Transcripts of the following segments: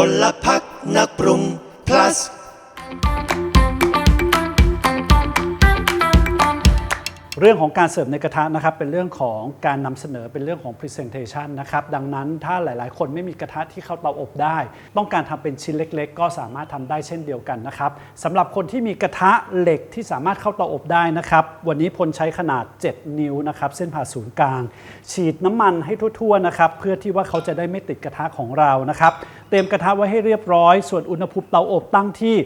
พลพักนักปรุง plus เรื่องของการเสิร์ฟในกระทะนะครับเป็นเรื่องของการนำเสนอเป็นเรื่องของ Presentation นะครับดังนั้นถ้าหลายๆ คนไม่มีกระทะที่เข้าเตาอบได้ ต้องการทำเป็นชิ้นเล็ก ๆ ก็สามารถทำได้เช่นเดียวกันนะครับสำหรับคนที่มีกระทะเหล็กที่สามารถเข้าเตาอบได้นะครับวันนี้พลใช้ขนาด 7 นิ้วนะครับเส้นผ่าศูนย์กลาง ฉีดน้ำมันให้ทั่วๆนะครับเพื่อที่ว่าเขาจะได้ไม่ติดกระทะของเรานะครับเตรียมกระทะไว้ให้เรียบร้อย ส่วนอุณหภูมิเตาอบตั้งที่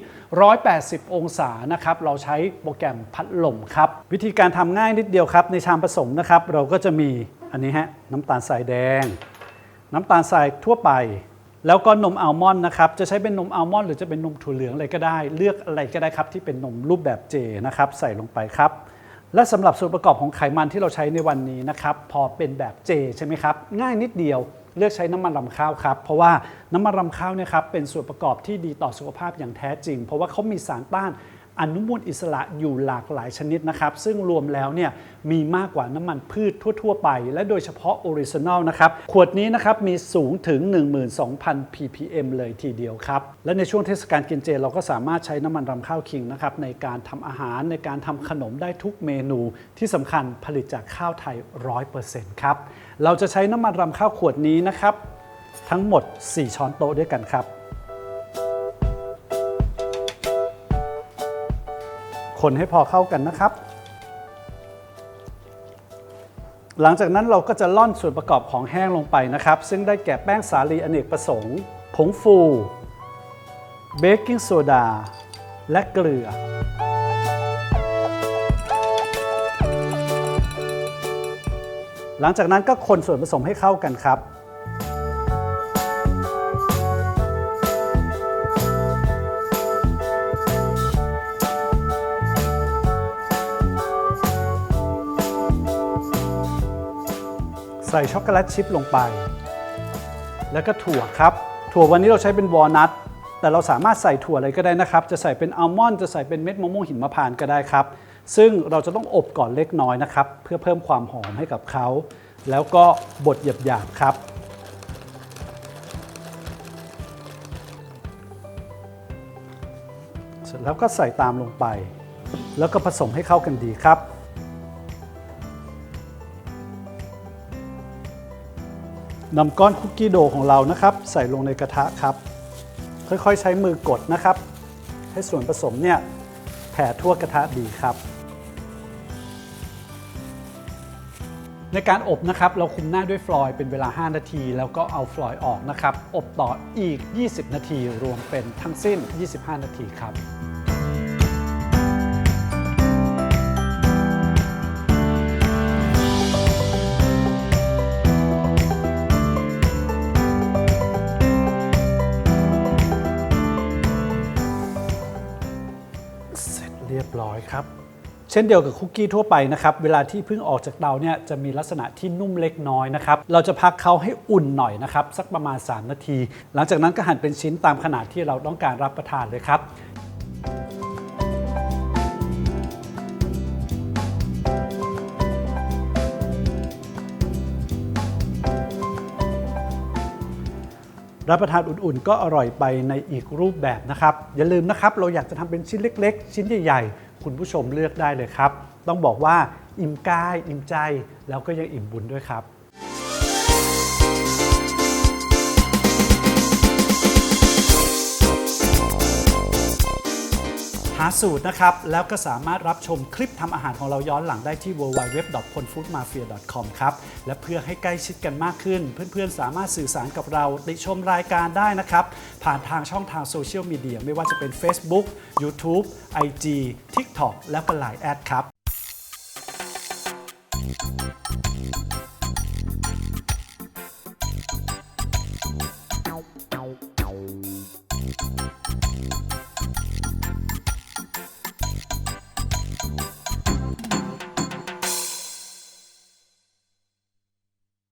180 องศานะครับ เราใช้โปรแกรมพัดลมครับ วิธีการทำง่ายนิดเดียวครับ ในชามผสมนะครับ เราก็จะมีอันนี้ฮะน้ำตาลทรายแดง น้ำตาลทรายทั่วไป แล้วก็นมอัลมอนด์นะครับ จะใช้เป็นนมอัลมอนด์หรือจะเป็นนมถั่วเหลืองอะไรก็ได้ เลือกอะไรก็ได้ครับที่เป็นนมรูปแบบเจนะครับ ใส่ลงไปครับและสำหรับส่วนประกอบของไขมันที่เราใช้ในวันนี้นะครับ พอเป็นแบบเจใช่ไหมครับ ง่ายนิดเดียว เลือกใช้น้ำมันรำข้าวครับ เพราะว่าน้ำมันรำข้าวเนี่ยครับเป็นส่วนประกอบที่ดีต่อสุขภาพอย่างแท้จริง เพราะว่าเขามีสารต้านอนุมูลอิสระอยู่หลากหลายชนิดนะครับ ซึ่งรวมแล้วเนี่ยมีมากกว่าน้ำมันพืชทั่ว ๆ ไป และโดยเฉพาะออริจินอลนะครับ ขวดนี้นะครับมีสูงถึง 12,000 ppm เลยทีเดียวครับ และในช่วงเทศกาลกินเจ เราก็สามารถใช้น้ำมันรำข้าวคิงนะครับในการทำอาหารในการทำขนมได้ทุกเมนูที่สำคัญผลิตจากข้าวไทย 100%ครับ เราจะใช้น้ำมันรำข้าวขวดนี้นะครับ ทั้งหมด 4 ช้อนโต๊ะด้วยกันครับ คนให้พอเข้ากันนะครับ หลังจากนั้นเราก็จะล่อนส่วนประกอบของแห้งลงไปนะครับ ซึ่งได้แก่แป้งสาลีอเนกประสงค์ ผงฟู เบกกิ้งโซดา และเกลือ หลังจากนั้นก็คนส่วนผสมให้เข้ากันครับ ใส่ช็อกโกแลตชิพลงไป แล้วก็ถั่วครับ ถั่ววันนี้เราใช้เป็นวอลนัทแต่เราสามารถใส่ถั่วอะไรก็ได้นะครับ จะใส่เป็นอัลมอนด์จะใส่เป็นเม็ดมะม่วงหิมพานต์ก็ได้ครับ ซึ่งเราจะต้องอบก่อนเล็กน้อยนะครับ เพื่อเพิ่มความหอมให้กับเขา แล้วก็บดหยาบๆครับ เสร็จแล้วก็ใส่ตามลงไป แล้วก็ผสมให้เข้ากันดีครับนำก้อนคุกกี้โดของเรานะครับ ใส่ลงในกระทะครับ ค่อยๆ ใช้มือกดนะครับ ให้ส่วนผสมเนี่ยแผ่ทั่วกระทะดีครับ ในการอบนะครับเราคุมหน้าด้วยฟลอยเป็นเวลา 5 นาที แล้วก็เอาฟลอยออกนะครับ อบต่ออีก 20 นาทีรวมเป็นทั้งสิ้น 25 นาทีครับเสร็จเรียบร้อยครับ เช่นเดียวกับคุกกี้ทั่วไปนะครับ เวลาที่เพิ่งออกจากเตาเนี่ยจะมีลักษณะที่นุ่มเล็กน้อยนะครับ เราจะพักเขาให้อุ่นหน่อยนะครับ สักประมาณ 3 นาที หลังจากนั้นก็หั่นเป็นชิ้นตามขนาดที่เราต้องการรับประทานเลยครับรับประทานอุ่นๆ ก็อร่อยไปในอีกรูปแบบนะครับ อย่าลืมนะครับ เราอยากจะทำเป็นชิ้นเล็ก ๆ ชิ้นใหญ่ๆ คุณผู้ชมเลือกได้เลยครับ ต้องบอกว่าอิ่มกาย อิ่มใจ แล้วก็ยังอิ่มบุญด้วยครับหาสูตรนะครับ แล้วก็สามารถรับชมคลิปทำอาหารของเราย้อนหลังได้ที่ www.polfoodmafia.com ครับ และเพื่อให้ใกล้ชิดกันมากขึ้น เพื่อนๆ สามารถสื่อสารกับเราติชมรายการได้นะครับ ผ่านทางช่องทางโซเชียลมีเดียไม่ว่าจะเป็น Facebook YouTube IG TikTok และก็ Line แอดครับ